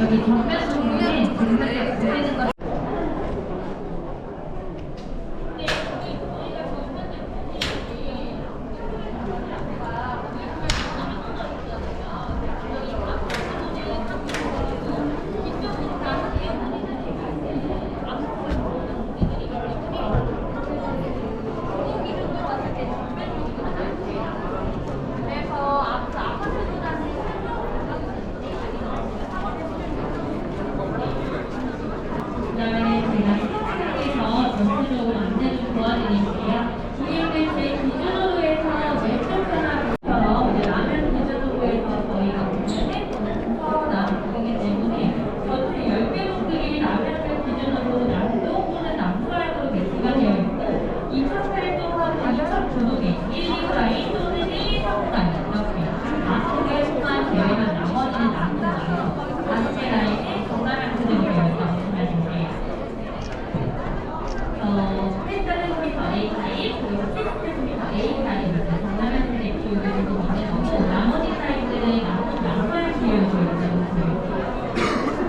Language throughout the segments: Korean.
여기 정면 부분에 등급에 보이는 것 그래서 앞서 아파트보다는 그다음에 제가 스타트에서 전체적으로 안내 좀 도와드릴게요. 이용될 기준으로 해서 웹툰편화처럼 이제 라면 기준으로 해서 저희가 보면은 나누기 때문에 전체 10개 분들이 라면을 기준으로 남도 또는 남서양으로 배치가 되어 있고 2008동하고 2009동에 1, 2라인 또는 1, 2, 3라인 이렇게 다섯 개만 제외한 나머지는 남도가요. 다섯 개 라인에 정답을 그대로 되어 있다고 보시면 돼요. 어, 펜타르미터 A 타입, 그리고 시스템미터 A 타입입니다. 정답은 대 기울기 좀 있는 거고, 나머지 타입들은 남- 남발 기울기 있다고 보여요.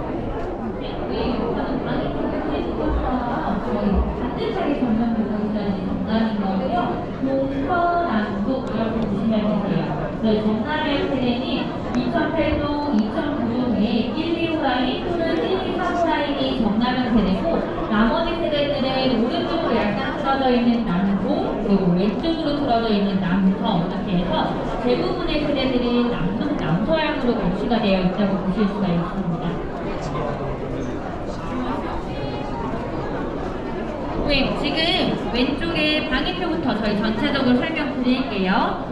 우리 우선은 방이 통해진 것처럼 저희 반듯하게 전면되고 있다는 정답인 거고요. 동서남북 이렇게 보시면 되세요. 네, 정답의 세대는 2008동, 2009동에 1, 2호 라인 또는 1, 2, 3호 라인이 정답의 세대고 나머지 세대들은 오른쪽으로 약간 틀어져 있는 남동 그리고 왼쪽으로 틀어져 있는 남서 이렇게 해서 대부분의 세대들이 남북, 남서양으로 배치가 되어 있다고 보실 수가 있습니다. 네, 지금 왼쪽에 방위표부터 저희 전체적으로 설명드릴게요.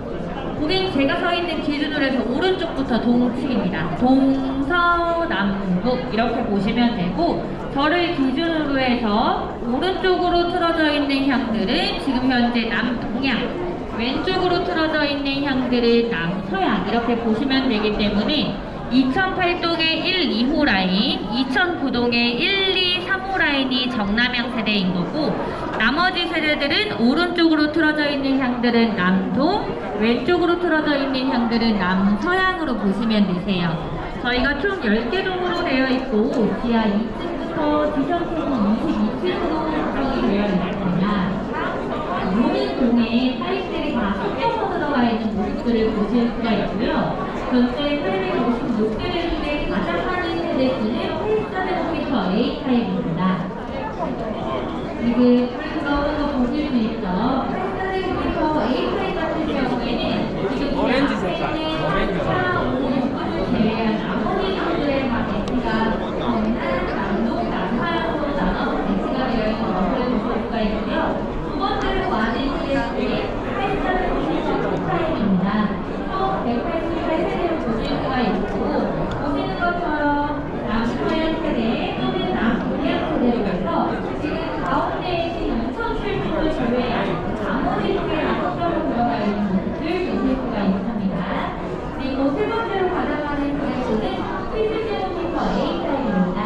고객님 제가 서 있는 기준으로 해서 오른쪽부터 동측입니다. 동서남북 이렇게 보시면 되고 저를 기준으로 해서 오른쪽으로 틀어져 있는 향들은 지금 현재 남동향 왼쪽으로 틀어져 있는 향들은 남서양 이렇게 보시면 되기 때문에 2008동의 1, 2호 라인, 2009동의 1, 2, 3호 라인이 정남향 세대인 거고 나머지 세대들은 오른쪽으로 틀어져 있는 향들은 남동, 왼쪽으로 틀어져 있는 향들은 남서양으로 보시면 되세요. 저희가 총 10개 동으로 되어 있고 지하 2층부터 지상층은 22층으로 구성이 되어 있습니다. 모든 동에 타입들이 다 섞여서 들어가 있는 모습들을 보실 수가 있고요. 현재 856세대 중에 가장 많은 세대수는 84제곱미터 A 타입입니다. 나오는 거 보실 수 있죠? 84제곱미터 A 타입 같은 경우에는 지금 오렌지 색깔, 오렌지 색깔. 제외한 나머지 분들의 다 배치가 되는 남북, 남하양으로 나눠서 배치가 되어 있는 것을 볼 수가 있고요. 두 번째로 많은 세대들이 84제곱미터 타입입니다. 총 188세대를 보실 수가 있고 보시는 것처럼 남서양 세대 또는 남동양 세대로 해서 지금 가운데 있는 2007년도 제외한 나머지 쪽에 다섯 개로 들어가 있는 모습을 보실 수가 있습니다. 그리고 세 번째로 가장 많은 세대는 70제곱미터 A 타입입니다.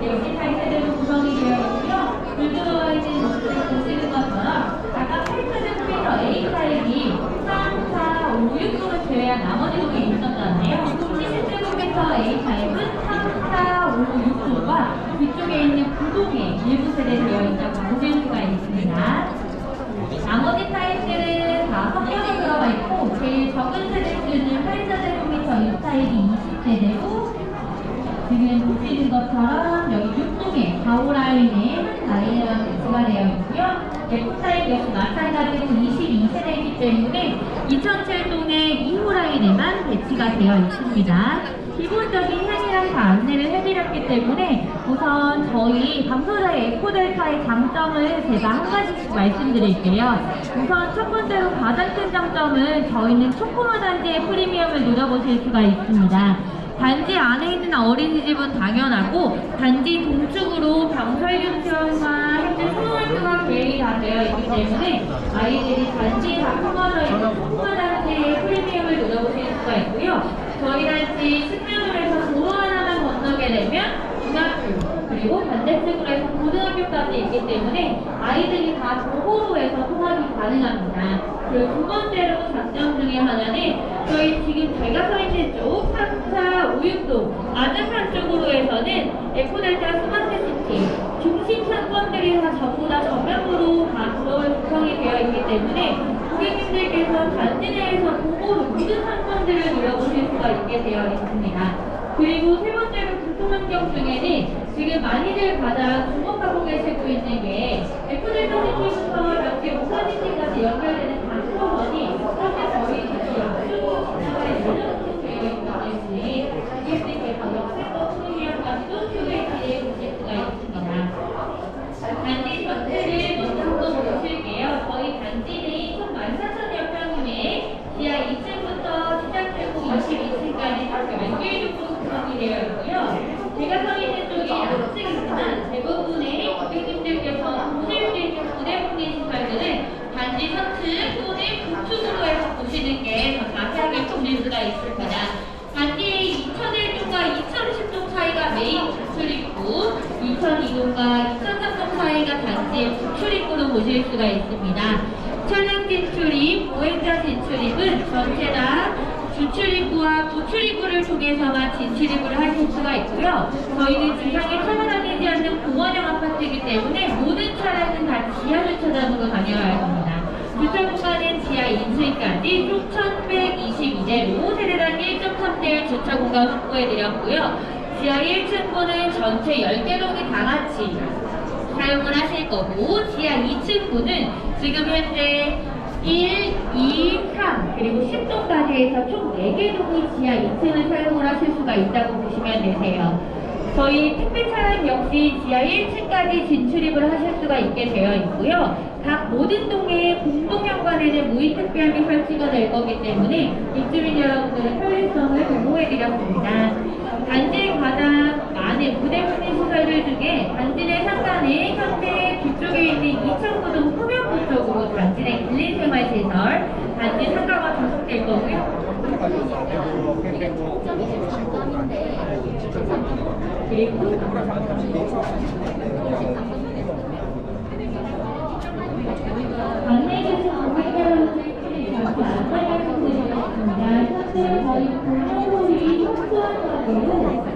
68세대로 구성이 되어 있고요. 물 들어가 있는 모습을 보시는 것처럼 각각 8세대미터 A 타입이 3, 4, 5, 6동을 제외한 나머지 동에 있었잖아요. 70제곱미터 A 타입은 3, 4, 5, 6동과 뒤쪽에 있는 9동에 일부 세대 되어 있다고 보실 수가 있습니다. 나머지 타입들은 다 섞여서 들어가 있고 제일 적은 세대수는 8제곱미터 2타입이 20세대고 지금 보시는 것처럼 여기 6동에 4호 라인에 한 라인이랑 배치가 되어 있고요. F타입 역시 마찬가지로 22세대이기 때문에 2007동의 2호 라인에만 배치가 되어 있습니다. 기본적인 향이랑 다 안내를 해드렸기 때문에 우선 저희 방소자의 에코델타의 장점을 제가 한 가지씩 말씀드릴게요. 우선 첫 번째로 가장 큰 장점은 저희는 초코마 단지의 프리미엄을 누려보실 수가 있습니다. 단지 안에 있는 어린이집은 당연하고 단지 동축으로 병설균 체험과 현재 초등학교가 계획이 다 되어 있기 때문에 아이들이 단지에 다 품어져 있는 소규모 단지의 프리미엄을 누려보실 수가 있고요. 저희 단지 측면으로 해서 도로 하나만 건너게 되면 중학교 그리고 반대쪽으로 해서 고등학교까지 있기 때문에 아이들이 다 도보로 해서 통학이 가능합니다. 그리고 두 번째로 장점 중에 하나는 저희 지금 제가 서 있는 쪽 3차 5육동 아즈판 쪽으로 해서는 에코델타 스마트시티 중심 상권들이 다 전부 다 전면으로 다 들어올 구성이 되어 있기 때문에 고객님들께서 단지 내에서 도보로 모든 상권들을 누려보실 수가 있게 되어 있습니다. 그리고 세 번째로 교통환경 중에는 지금 많이들 가장 주목하고 계시고 있는 게 에코델타 시티부터 이렇게 오사시티까지 연결되는 단소선이 사실 저희 지금 약속 지나가에 연락도 되어 있기 때문에 고객님께서 역세권 프리미엄까지도 큐베이티에 보실 수가 있습니다. 단지 전체를 먼저 한번 보실게요. 저희 단지 내에 총 14,000여 평에 지하 2층부터 시작되고 22층까지 다 연결적으로 구성이 되어 있고요. 제가 서 있는 쪽이 남층이지만 대부분의 고객님들께서 보실 수 있는 부대분리 시설들은 단지 서층 또는 북측으로 해서 보시는 게 더 자세하게 보실 수가 있습니다. 단지의 2001동과 2010동 사이가 메인 구출입구, 2002동과 2003동 사이가 단지의 구출입구로 보실 수가 있습니다. 차량 진출입, 보행자 진출입은 전체 다 주출입구와 부출입구를 통해서만 진출입구를 하실 수가 있고요. 저희는 지상에 다니지 않는 공원형 아파트이기 때문에 모든 차량은 다 지하 주차장으로 다녀야 합니다. 주차 공간은 지하 2층까지 총 1122대로 세대당 1.3대 주차 공간 확보해드렸고요. 지하 1층부는 전체 10개 동이 다 같이 사용을 하실 거고 지하 2층부는 지금 현재 1, 2, 3 그리고 10동까지 해서 총 4개 동이 지하 2층을 사용을 하실 수가 있다고 보시면 되세요. 저희 택배 차량 역시 지하 1층까지 진출입을 하실 수가 있게 되어 있고요. 각 모든 동의 공동 현관에는 무인 택배함이 설치가 될 거기 때문에 입주민 여러분들의 편리성을 보호해드렸습니다. 단지에 가장 많은 부대분리 시설들 중에 단지 내 상단에 현재 뒤쪽에 있는 2천구동 흡연구 쪽으로 단지 내 길린생활시설 단지 상가가 조성될 거고요. 그리고 안내해주신 고객 여러분들께 잠시 안내를 드리겠습니다. 현재 저희 가게로 thì nó lại